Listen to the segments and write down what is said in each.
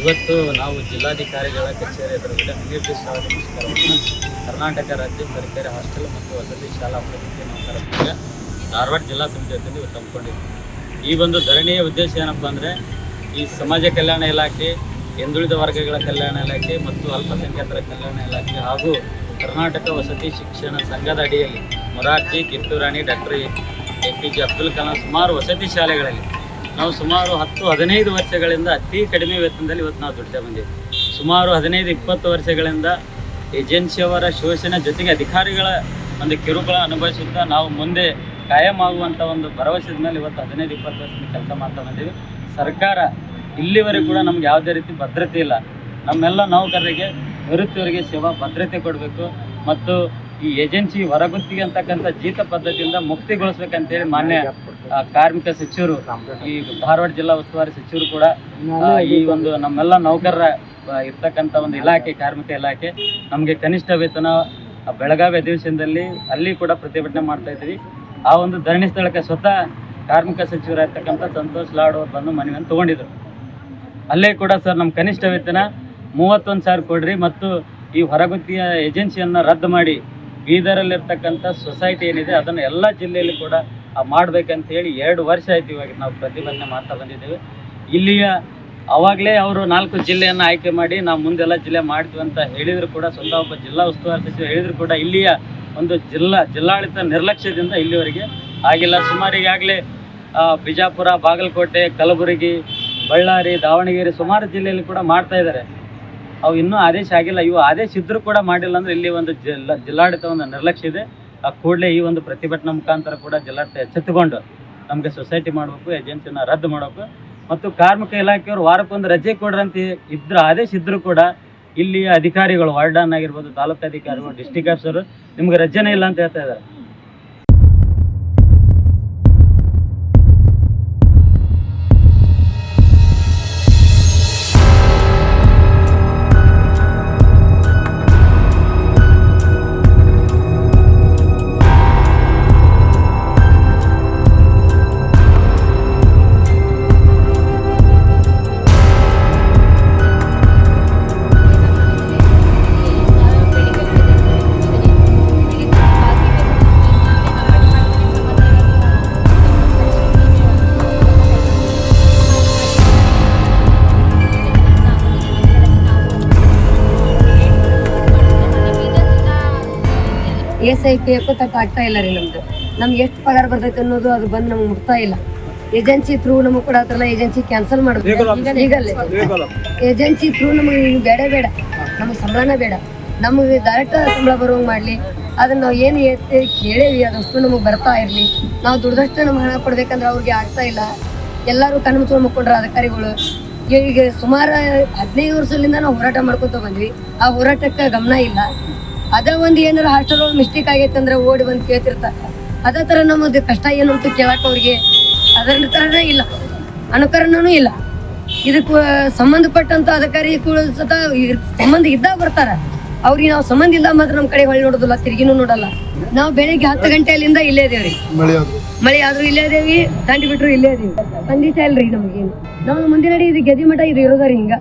ಇವತ್ತು ನಾವು ಜಿಲ್ಲಾಧಿಕಾರಿಗಳ ಕಚೇರಿ ಎದುರುಗಡೆ ಅನಿರ್ದಿಷ್ಟವಾದ ನಮಸ್ಕಾರವನ್ನು ಕರ್ನಾಟಕ ರಾಜ್ಯ ಸರ್ಕಾರಿ ಹಾಸ್ಟೆಲ್ ಮತ್ತು ವಸತಿ ಶಾಲಾ ಅಭಿವೃದ್ಧಿ ನೌಕರ ಸಂಘ ಧಾರವಾಡ ಜಿಲ್ಲಾ ಸಮಿತಿ ವತಿಯಿಂದ ಈ ಒಂದು ಧರಣಿಯ ಉದ್ದೇಶ ಏನಪ್ಪ ಅಂದರೆ, ಈ ಸಮಾಜ ಕಲ್ಯಾಣ ಇಲಾಖೆ, ಹಿಂದುಳಿದ ವರ್ಗಗಳ ಕಲ್ಯಾಣ ಇಲಾಖೆ ಮತ್ತು ಅಲ್ಪಸಂಖ್ಯಾತರ ಕಲ್ಯಾಣ ಇಲಾಖೆ ಹಾಗೂ ಕರ್ನಾಟಕ ವಸತಿ ಶಿಕ್ಷಣ ಸಂಘದ ಅಡಿಯಲ್ಲಿ Morarji, Kitturani, doctor A P J Abdul Kalam ಸುಮಾರು ವಸತಿ ಶಾಲೆಗಳಲ್ಲಿ ನಾವು ಸುಮಾರು ಹತ್ತು, ಹದಿನೈದು ವರ್ಷಗಳಿಂದ ಅತಿ ಕಡಿಮೆ ವೇತನದಲ್ಲಿ ಇವತ್ತು ನಾವು ದುಡಿತಾ ಬಂದಿದ್ದೀವಿ ಸುಮಾರು ಹದಿನೈದು, ಇಪ್ಪತ್ತು ವರ್ಷಗಳಿಂದ ಏಜೆನ್ಸಿಯವರ ಶೋಷಣೆ ಜೊತೆಗೆ ಅಧಿಕಾರಿಗಳ ಒಂದು ಕಿರುಕುಳ ಅನುಭವಿಸುತ್ತಾ ನಾವು ಮುಂದೆ ಕಾಯಂ ಆಗುವಂಥ ಒಂದು ಭರವಸೆದ ಮೇಲೆ ಇವತ್ತು ಹದಿನೈದು, ಇಪ್ಪತ್ತು ವರ್ಷದಿಂದ ಕೆಲಸ ಮಾಡ್ತಾ ಬಂದೀವಿ. ಸರ್ಕಾರ ಇಲ್ಲಿವರೆಗೂ ಕೂಡ ನಮ್ಗೆ ಯಾವುದೇ ರೀತಿ ಭದ್ರತೆ ಇಲ್ಲ. ನಮ್ಮೆಲ್ಲ ನೌಕರರಿಗೆ, ನಿವೃತ್ತಿಯವರಿಗೆ ಸೇವಾ ಭದ್ರತೆ ಕೊಡಬೇಕು ಮತ್ತು ಈ ಏಜೆನ್ಸಿ ಹೊರಗುತ್ತಿಗೆ ಅಂತಕ್ಕಂಥ ಜೀತ ಪದ್ಧತಿಯಿಂದ ಮುಕ್ತಿಗೊಳಿಸ್ಬೇಕಂತೇಳಿ ಮಾನ್ಯ ಕಾರ್ಮಿಕ ಸಚಿವರು, ಈ ಧಾರವಾಡ ಜಿಲ್ಲಾ ಉಸ್ತುವಾರಿ ಸಚಿವರು ಕೂಡ ಈ ಒಂದು ನಮ್ಮೆಲ್ಲ ನೌಕರರ ಇರ್ತಕ್ಕಂಥ ಒಂದು ಇಲಾಖೆ, ಕಾರ್ಮಿಕ ಇಲಾಖೆ, ನಮಗೆ ಕನಿಷ್ಠ ವೇತನ ಬೆಳಗಾವಿ ಅಧಿವೇಶನದಲ್ಲಿ ಅಲ್ಲಿ ಕೂಡ ಪ್ರತಿಭಟನೆ ಮಾಡ್ತಾ ಇದ್ವಿ ಆ ಒಂದು ಧರಣಿ ಸ್ಥಳಕ್ಕೆ ಸ್ವತಃ ಕಾರ್ಮಿಕ ಸಚಿವರಾಗಿರ್ತಕ್ಕಂಥ ಸಂತೋಷ್ ಲಾಡ್ ಅವರು ಬಂದು ಮನವಿಯನ್ನು ತಗೊಂಡಿದ್ರು. ಅಲ್ಲೇ ಕೂಡ ಸರ್ ನಮ್ಮ ಕನಿಷ್ಠ ವೇತನ ಮೂವತ್ತೊಂದು ಸಾವಿರ ಕೊಡ್ರಿ ಮತ್ತು ಈ ಹೊರಗುತ್ತಿಯ ಏಜೆನ್ಸಿಯನ್ನು ರದ್ದು ಮಾಡಿ. ಬೀದರಲ್ಲಿರ್ತಕ್ಕಂಥ ಸೊಸೈಟಿ ಏನಿದೆ ಅದನ್ನು ಎಲ್ಲ ಜಿಲ್ಲೆಯಲ್ಲಿ ಕೂಡ ಮಾಡ್ಬೇಕಂತ ಹೇಳಿ ಎರಡು ವರ್ಷ ಆಯ್ತು ಇವಾಗ ನಾವು ಪ್ರತಿಭಟನೆ ಮಾಡ್ತಾ ಬಂದಿದ್ದೇವೆ. ಇಲ್ಲಿಯ ಅವಾಗಲೇ ಅವರು ನಾಲ್ಕು ಜಿಲ್ಲೆಯನ್ನು ಆಯ್ಕೆ ಮಾಡಿ ನಾವು ಮುಂದೆಲ್ಲ ಜಿಲ್ಲೆ ಮಾಡ್ತೀವಿ ಅಂತ ಹೇಳಿದ್ರು ಕೂಡ ಸ್ವಂತ ಒಬ್ಬ ಜಿಲ್ಲಾ ಉಸ್ತುವಾರಿ ಸಚಿವ ಹೇಳಿದ್ರು ಕೂಡ ಇಲ್ಲಿಯ ಒಂದು ಜಿಲ್ಲಾ ಜಿಲ್ಲಾಡಳಿತ ನಿರ್ಲಕ್ಷ್ಯದಿಂದ ಇಲ್ಲಿವರೆಗೆ ಆಗಿಲ್ಲ. ಸುಮಾರು ಈಗಾಗಲೇ ಬಿಜಾಪುರ, ಬಾಗಲಕೋಟೆ, ಕಲಬುರಗಿ, ಬಳ್ಳಾರಿ, ದಾವಣಗೆರೆ ಸುಮಾರು ಜಿಲ್ಲೆಯಲ್ಲಿ ಕೂಡ ಮಾಡ್ತಾ ಇದ್ದಾರೆ. ಅವು ಇನ್ನೂ ಆದೇಶ ಆಗಿಲ್ಲ. ಇವು ಆದೇಶ ಇದ್ದರೂ ಕೂಡ ಮಾಡಿಲ್ಲ ಅಂದ್ರೆ ಇಲ್ಲಿ ಒಂದು ಜಿಲ್ಲಾ ಜಿಲ್ಲಾಡಳಿತ ಒಂದು ನಿರ್ಲಕ್ಷ್ಯ ಇದೆ. ಆ ಕೂಡಲೇ ಈ ಒಂದು ಪ್ರತಿಭಟನಾ ಮುಖಾಂತರ ಕೂಡ ಜಿಲ್ಲಾಡಳಿತ ಎಚ್ಚೆತ್ತುಕೊಂಡು ನಮಗೆ ಸೊಸೈಟಿ ಮಾಡಬೇಕು ಏಜೆನ್ಸಿನ ರದ್ದು ಮಾಡಬೇಕು. ಮತ್ತು ಕಾರ್ಮಿಕ ಇಲಾಖೆಯವರು ವಾರಕ್ಕೊಂದು ರಜೆ ಕೊಡ್ರಂತ ಇದ್ರ ಆದೇಶ ಇದ್ರು ಕೂಡ ಇಲ್ಲಿ ಅಧಿಕಾರಿಗಳು, ವಾರ್ಡನ್ ಆಗಿರ್ಬೋದು ತಾಲೂಕು ಅಧಿಕಾರಿಗಳು ಡಿಸ್ಟಿಕ್ ಆಫೀಸರು ನಿಮ್ಗೆ ರಜೆನೇ ಇಲ್ಲ ಅಂತ ಹೇಳ್ತಾ ಇದ್ದಾರೆ. ಎಸ್ ಐ ಪಿ ಎಫ್ ತಕ್ಕ ಆಗ್ತಾ ಇಲ್ಲ ರೀ ನಮ್ದು. ನಮ್ಗೆ ಎಷ್ಟು ಪಗಾರ ಬರ್ತೈತೆ ಅನ್ನೋದು ಅದು ಬಂದು ನಮ್ಗೆ ಮುಟ್ತಾ ಇಲ್ಲ. ಏಜೆನ್ಸಿ ಥ್ರೂ ನಮಗೆ ಕೊಡತ್ತಲ್ಲ ಏಜೆನ್ಸಿ ಕ್ಯಾನ್ಸಲ್ ಮಾಡಬೇಕು. ಈಗಲೇ ಏಜೆನ್ಸಿ ಥ್ರೂ ನಮಗೆ ಬೇಡ ಬೇಡ. ನಮಗೆ ಸಂಬಳನ ಬೇಡ. ನಮಗೆ ಡೈರೆಕ್ಟ್ ಸಂಬಳ ಬರುವಂಗೆ ಮಾಡಲಿ. ಅದನ್ನ ನಾವು ಏನು ಕೇಳೇವಿ ಅದಷ್ಟು ನಮಗೆ ಬರ್ತಾ ಇರಲಿ. ನಾವು ದುಡ್ದಷ್ಟು ನಮ್ಗೆ ಹಣ ಕೊಡ್ಬೇಕಂದ್ರೆ ಅವ್ರಿಗೆ ಆಗ್ತಾ ಇಲ್ಲ. ಎಲ್ಲರೂ ಕಣ್ಣು ಮುಚ್ಕೊಂಡು ಮುಕ್ಕೊಂಡ್ರ ಅಧಿಕಾರಿಗಳು. ಈಗ ಸುಮಾರು ಹದಿನೈದು ವರ್ಷದಿಂದ ನಾವು ಹೋರಾಟ ಮಾಡ್ಕೊತ ಬಂದ್ವಿ. ಆ ಹೋರಾಟಕ್ಕೆ ಗಮನ ಇಲ್ಲ. ಅದ ಒಂದು ಏನಾರ ಹಾಸ್ಟೆಲ್ ಒಳಗೆ ಮಿಸ್ಟೇಕ್ ಆಗೈತೆ ಅಂದ್ರೆ ಓಡಿ ಬಂದು ಕೇಳ್ತಿರ್ತಾರೆ. ಅದೇ ಥರ ನಮ್ಮದು ಕಷ್ಟ ಏನು ಅಂತ ಕೇಳಕ್ಕೆ ಅವ್ರಿಗೆ? ಅದರ ಥರನೇ ಇಲ್ಲ. ಅನುಕರಣನೂ ಇಲ್ಲ. ಇದಕ್ಕೆ ಸಂಬಂಧಪಟ್ಟಂತ ಅಧಿಕಾರಿಗಳು ಸತ ಸಂಬಂಧ ಇದ್ದಾಗ ಬರ್ತಾರ. ಅವ್ರಿಗೆ ನಾವು ಸಂಬಂಧ ಇಲ್ಲ ಮಾತ್ರ ನಮ್ಮ ಕಡೆ ಹೊಳ್ಳಿ ನೋಡೋದಿಲ್ಲ ತಿರುಗಿನೂ ನೋಡಲ್ಲ. ನಾವು ಬೆಳಿಗ್ಗೆ ಹತ್ತು ಗಂಟೆಯಲ್ಲಿಂದ ಇಲ್ಲೇ ಇದೇವ್ರಿ ಮಳೆ ಆದ್ರೂ ಇಲ್ಲೇ ಇದೇವಿ ದಂಡಿ ಬಿಟ್ರು ಇಲ್ಲೇ ಅದೀವಿ ಖಂಡಿತ ಇಲ್ರಿ ನಮಗೇನು ನಾವು ಮುಂದಿನ ನಡಿ ಇದು ಗೆದಿ ಮಠ ಇದು ಇರೋದ್ರಿ ಹಿಂಗ.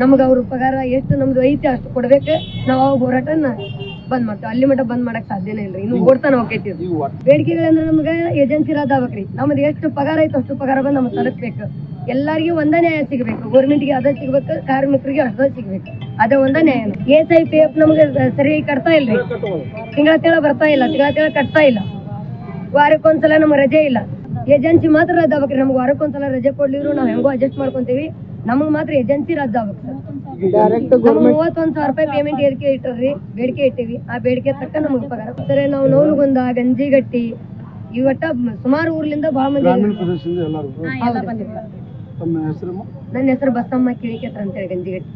ನಮ್ಗೆ ಅವ್ರ ಪಗಾರ ಎಷ್ಟು ನಮ್ದು ಐತಿ ಅಷ್ಟು ಕೊಡ್ಬೇಕು. ನಾವು ಹೋರಾಟನ ಬಂದ್ ಮಾಡ್ತೀವಿ. ಅಲ್ಲಿ ಮಟ್ಟ ಬಂದ್ ಮಾಡಕ್ ಸಾಧ್ಯನೇ ಇಲ್ರಿ. ಇನ್ನು ಓಡ್ತಾನೆ ಹೋಗ್ತೈತಿ. ಬೇಡಿಕೆಗಳಂದ್ರೆ ನಮ್ಗೆ ಏಜೆನ್ಸಿ ರದ್ದು ಆಗ್ಬೇಕ್ರಿ ನಮ್ದು ಎಷ್ಟು ಪಗಾರ ಐತೆ ಅಷ್ಟು ಪಗಾರ ಬಂದು ನಮ್ಗೆ ತಲುಪಬೇಕು. ಎಲ್ಲರಿಗೂ ಒಂದೇ ನ್ಯಾಯ ಸಿಗಬೇಕು. ಗೌರ್ಮೆಂಟ್ಗೆ ಅದ ಸಿಗ್ಬೇಕು ಕಾರ್ಮಿಕರಿಗೆ ಅದ ಸಿಗ್ಬೇಕು. ಅದೇ ಒಂದೇ ನ್ಯಾಯ. ಎಸ್ ಐ ಪಿ ಎಫ್ ನಮ್ಗೆ ಸರಿಯಾಗಿ ಕಟ್ತಾ ಇಲ್ರಿ. ತಿಂಗಳ ತಿಂಗಳ ಬರ್ತಾ ಇಲ್ಲ. ತಿಂಗಳ ತಿಂಗಳ ಕಟ್ತಾ ಇಲ್ಲ. ವಾರಕ್ಕೊಂದ್ಸಲ ನಮ್ಗೆ ರಜೆ ಇಲ್ಲ. ಏಜೆನ್ಸಿ ಮಾತ್ರ ರದ್ದಾಗ್ಬೇಕ್ರಿ ನಮ್ಗೆ ವಾರಕ್ಕೊಂದ್ಸಲ ರಜೆ ಕೊಡ್ಲಿದ್ರು ನಾವು ಹೆಂಗೋ ಅಡ್ಜಸ್ಟ್ ಮಾಡ್ಕೊಂತೀವಿ. ನಮಗೆ ಮಾತ್ರ ಏಜೆನ್ಸಿ ರದ್ದು ಆಗ್ಬೇಕು ಸರ್. ನಮ್ಗೆ ಮೂವತ್ತೊಂದ್ ಸಾವಿರ ರೂಪಾಯಿ ಪೇಮೆಂಟ್ ಏರಿಕೆ ಇಟ್ಟರ್ರಿ ಬೇಡಿಕೆ ಇಟ್ಟಿವಿ. ಆ ಬೇಡಿಕೆ ತಕ್ಕ ನಮಗೆ ಪಗಾರ ಸರಿ ನಾವು ನವಲಗುಂದ ಗಂಜಿಗಟ್ಟಿ ಈ ಒಟ್ಟ ಸುಮಾರು ಊರ್ಲಿಂದ ಬಹಳ ಮಂದಿ ಪ್ರದೇಶದಿಂದ ಎಲ್ಲರೂ ಹೌದು. ಸರ್. ತಮ್ಮ ಹೆಸರು ನನ್ನ ಹೆಸರು ಬಸಮ್ಮ ಕಿಳಿಕೆತ್ರ ಅಂತೇಳಿ ಗಂಜಿಗಟ್ಟಿ.